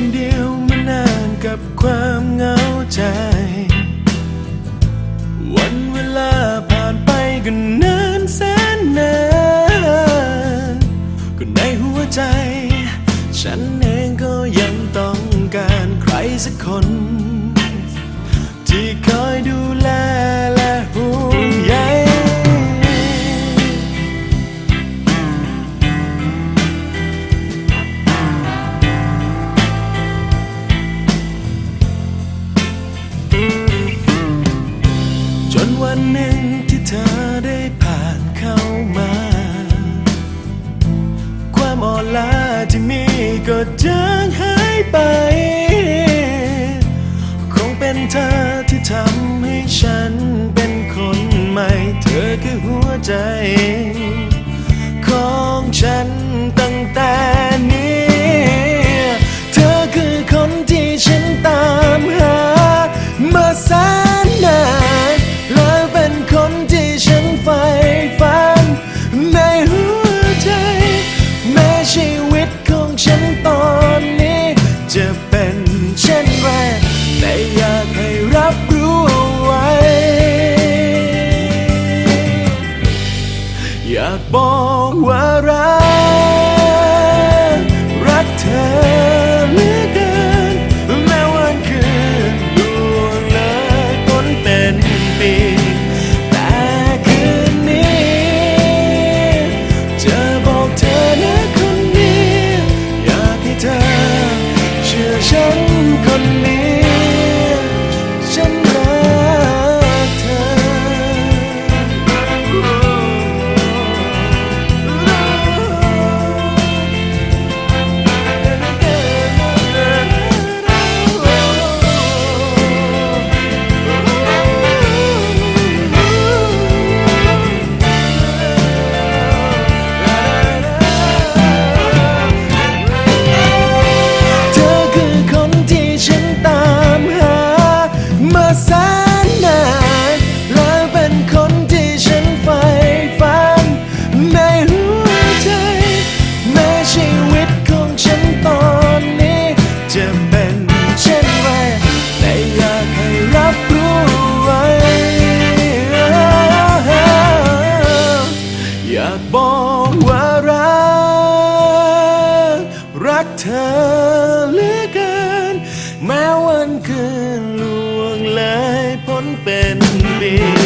คนเดียวมานานกับความเหงาใจ วันเวลาผ่านไปก็นานแสนนานก็ในหัวใจ ฉันเองก็ยังต้องการใครสักคน ที่คอยดู วันหนึ่งที่เธอได้ผ่านเข้ามา ความอ่อนล้าที่มีก็จางหายไป คงเป็นเธอที่ทำให้ฉันเป็นคนใหม่ เธอคือหัวใจ ของฉันตั้งแต่นี้ เธอคือคนที่ฉันตามหามาแสนนา ว่ารัก เป็นปี